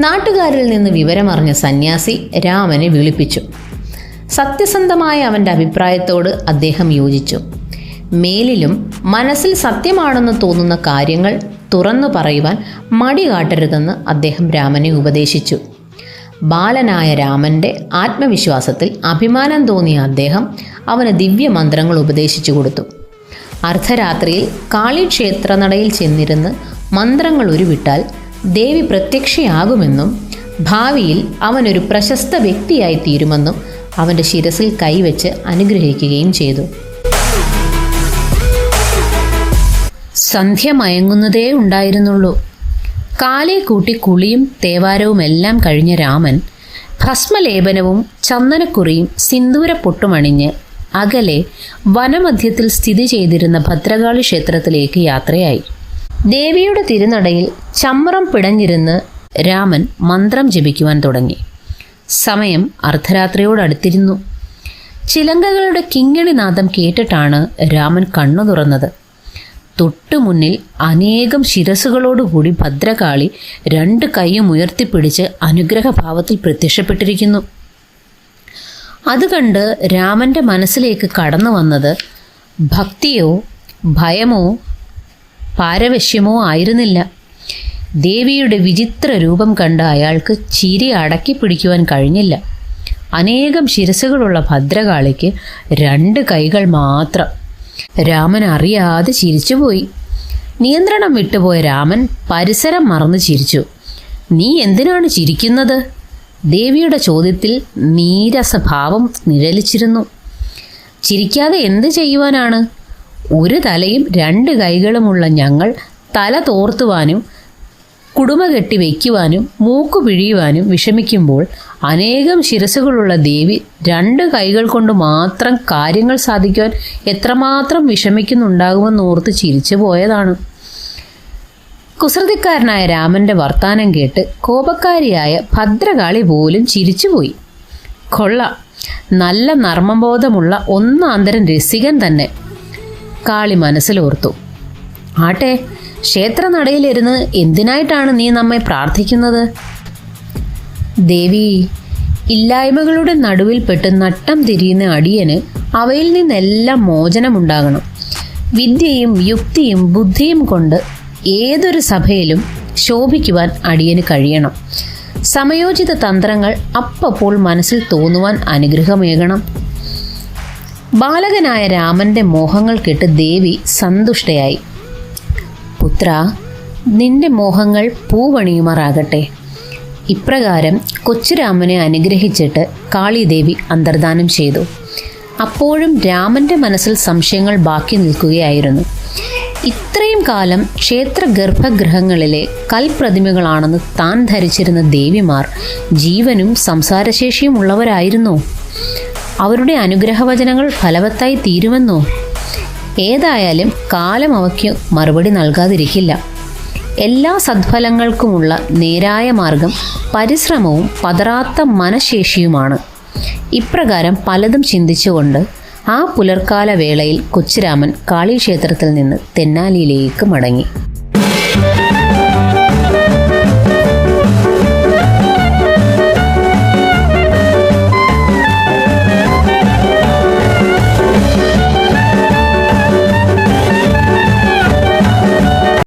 നാട്ടുകാരിൽ നിന്ന് വിവരമറിഞ്ഞ സന്യാസി രാമനെ വിളിപ്പിച്ചു. സത്യസന്ധമായ അവന്റെ അഭിപ്രായത്തോട് അദ്ദേഹം യോജിച്ചു. മേലിലും മനസ്സിൽ സത്യമാണെന്ന് തോന്നുന്ന കാര്യങ്ങൾ തുറന്നു പറയുവാൻ മടി കാട്ടരുതെന്ന് അദ്ദേഹം രാമനെ ഉപദേശിച്ചു. ബാലനായ രാമന്റെ ആത്മവിശ്വാസത്തിൽ അഭിമാനം തോന്നിയ അദ്ദേഹം അവന് ദിവ്യമന്ത്രങ്ങൾ ഉപദേശിച്ചു കൊടുത്തു. അർദ്ധരാത്രിയിൽ കാളി ക്ഷേത്രനടയിൽ ചെന്നിരുന്ന് മന്ത്രങ്ങൾ ഉരുവിട്ടാൽ ദേവി പ്രത്യക്ഷയാകുമെന്നും ഭാവിയിൽ അവനൊരു പ്രശസ്ത വ്യക്തിയായി തീരുമെന്നും അവന്റെ ശിരസിൽ കൈവച്ച് അനുഗ്രഹിക്കുകയും ചെയ്തു. സന്ധ്യ മയങ്ങുന്നതേ ഉണ്ടായിരുന്നുള്ളൂ. കാലെ കൂട്ടി കുളിയും തേവാരവും എല്ലാം കഴിഞ്ഞ രാമൻ ഭസ്മലേപനവും ചന്ദനക്കുറിയും സിന്ദൂര പൊട്ടുമണിഞ്ഞ് അകലെ വനമധ്യത്തിൽ സ്ഥിതി ചെയ്തിരുന്ന ഭദ്രകാളി ക്ഷേത്രത്തിലേക്ക് യാത്രയായി. ദേവിയുടെ തിരുനടയിൽ ചമ്രം പിടഞ്ഞിരുന്ന് രാമൻ മന്ത്രം ജപിക്കുവാൻ തുടങ്ങി. സമയം അർദ്ധരാത്രിയോടടുത്തിരുന്നു. ചിലങ്കകളുടെ കിങ്ങിണിനാദം കേട്ടിട്ടാണ് രാമൻ കണ്ണു തുറന്നത്. തൊട്ടുമുന്നിൽ അനേകം ശിരസുകളോടുകൂടി ഭദ്രകാളി രണ്ട് കൈയും ഉയർത്തിപ്പിടിച്ച് അനുഗ്രഹഭാവത്തിൽ പ്രത്യക്ഷപ്പെട്ടിരിക്കുന്നു. അത് കണ്ട് രാമന്റെ മനസ്സിലേക്ക് കടന്നു വന്നത് ഭക്തിയോ ഭയമോ പാരവശ്യമോ ആയിരുന്നില്ല. ദേവിയുടെ വിചിത്ര രൂപം കണ്ട അയാൾക്ക് ചിരി അടക്കി പിടിക്കുവാൻ കഴിഞ്ഞില്ല. അനേകം ശിരസുകളുള്ള ഭദ്രകാളിക്ക് രണ്ട് കൈകൾ മാത്രം രാമൻ അറിയാതെ ചിരിച്ചുപോയി നിയന്ത്രണം വിട്ടുപോയ രാമൻ പരിസരം മറന്ന് ചിരിച്ചു. നീ എന്തിനാണ് ചിരിക്കുന്നത്? ദേവിയുടെ ചോദ്യത്തിൽ നീരസഭാവം നിഴലിച്ചിരുന്നു. ചിരിക്കാതെ എന്ത് ചെയ്യുവാനാണ്? ഒരു തലയും രണ്ട് കൈകളുമുള്ള ഞങ്ങൾ തല തോർത്തുവാനും കുടുമ കെട്ടി വയ്ക്കുവാനും മൂക്കു പിഴിയുവാനും വിഷമിക്കുമ്പോൾ അനേകം ശിരസുകളുള്ള ദേവി രണ്ട് കൈകൾ കൊണ്ട് മാത്രം കാര്യങ്ങൾ സാധിക്കുവാൻ എത്രമാത്രം വിഷമിക്കുന്നുണ്ടാകുമെന്ന് ഓർത്ത് ചിരിച്ചു പോയതാണ്. കുസൃതിക്കാരനായ രാമന്റെ വർത്താനം കേട്ട് കോപക്കാരിയായ ഭദ്രകാളി പോലും ചിരിച്ചുപോയി കൊള്ള നല്ല നർമ്മബോധമുള്ള ഒന്നാന്തരം രസികൻ തന്നെ. കാളി മനസ്സിലോർത്തു. ആട്ടെ ക്ഷേത്രനടയിലിരുന്ന് എന്തിനായിട്ടാണ് നീ നമ്മെ പ്രാർത്ഥിക്കുന്നത്? ദേവി ഇല്ലായ്മകളുടെ നടുവിൽപ്പെട്ട് നട്ടം തിരിയുന്ന അടിയന് അവയിൽ നിന്നെല്ലാം മോചനമുണ്ടാകണം. വിദ്യയും യുക്തിയും ബുദ്ധിയും കൊണ്ട് ഏതൊരു സഭയിലും ശോഭിക്കുവാൻ അടിയന് കഴിയണം. സമയോചിത തന്ത്രങ്ങൾ അപ്പപ്പോൾ മനസ്സിൽ തോന്നുവാൻ അനുഗ്രഹമേകണം. ബാലകനായ രാമന്റെ മോഹങ്ങൾ കേട്ട് ദേവി സന്തുഷ്ടയായി. പുത്ര നിന്റെ മോഹങ്ങൾ പൂവണിയുമാറാകട്ടെ. ഇപ്രകാരം കൊച്ചുരാമനെ അനുഗ്രഹിച്ചിട്ട് കാളിദേവി അന്തർദാനം ചെയ്തു. അപ്പോഴും രാമന്റെ മനസ്സിൽ സംശയങ്ങൾ ബാക്കി നിൽക്കുകയായിരുന്നു. ഇത്രയും കാലം ക്ഷേത്ര ഗർഭഗൃഹങ്ങളിലെ കൽപ്രതിമകളാണെന്ന് താൻ ധരിച്ചിരുന്ന ദേവിമാർ ജീവനും സംസാരശേഷിയും ഉള്ളവരായിരുന്നോ? അവരുടെ അനുഗ്രഹവചനങ്ങൾ ഫലവത്തായി തീരുമെന്നോ? ഏതായാലും കാലം അവയ്ക്ക് മറുപടി നൽകാതിരിക്കില്ല. എല്ലാ സദ്ഫലങ്ങൾക്കുമുള്ള നേരായ മാർഗം പരിശ്രമവും പതറാത്ത മനഃശേഷിയുമാണ്. ഇപ്രകാരം പലതും ചിന്തിച്ചുകൊണ്ട് ആ പുലർക്കാല വേളയിൽ കൊച്ചുരാമൻ കാളിക്ഷേത്രത്തിൽ നിന്ന് തെന്നാലിയിലേക്ക് മടങ്ങി.